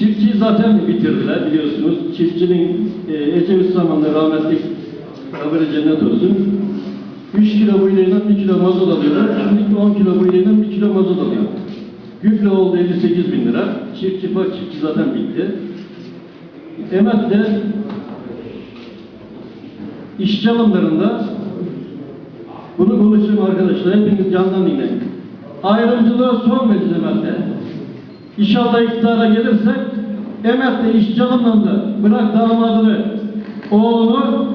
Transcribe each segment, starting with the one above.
Çiftçiyi zaten bitirdiler biliyorsunuz. Çiftçinin e, Ecevit zamanında rahmetli kabri cennet olsun. 3 kilo bu ileğinden 1 kilo mazot alıyorlar. Şimdi 10 kilo bu ileğinden 1 kilo mazot alıyor. Gübre oldu 58 bin lira. Çiftçi bak çiftçi zaten bitti. Emet'te işçi alımlarında bunu konuşayım arkadaşlar. Hepiniz candan dinleyin. Ayrımcılığa son vereceğiz Emet'te. İnşallah iktidara gelirsek Emet'te işçi alımlarında bırak damadını, oğlunu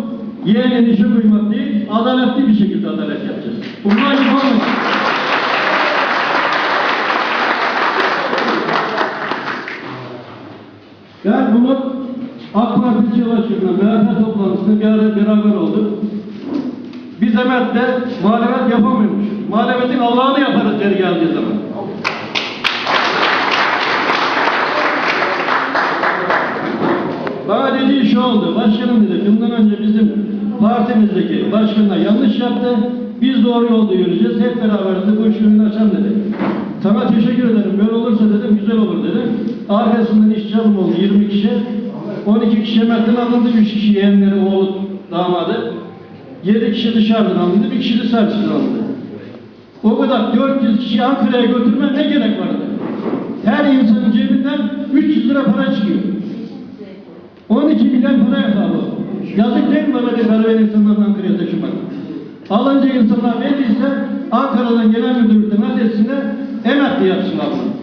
yeğenin işi duymak değil, adaletli bir şekilde adalet yapacağız. Bunlar yapamayız. Ben bunu AK Parti Çalışır'la MHP toplantısında bir ara beraber olduk. Biz Emet'te muhalefet yapamıyormuş. Muhalefetin Allah'ını yaparız geri geldiği zaman. Dediği şu oldu. Başkanım dedi, bundan önce bizim partimizdeki başkanlar yanlış yaptı. Biz doğru yolda yürüyeceğiz. Hep beraber dedi, bu işi önünü açalım dedi. Sana teşekkür ederim. Böyle olursa dedim, güzel olur dedim. Arkasından işçi alım oldu 20 kişi. 12 kişi Emet'ten alındı, 3 kişi yeğenleri, oğlu, damadı. 7 kişi dışarıdan alındı, bir kişi de Selçuk'tan alındı. O kadar 400 kişi Ankara'ya götürme ne gerek vardı? Yazık değil mi bana bir para veren insanların Ankara'ya taşımak? Alınca insanlar verdiyse Ankara'dan genel müdürlükten adresine emekli yapsın abla.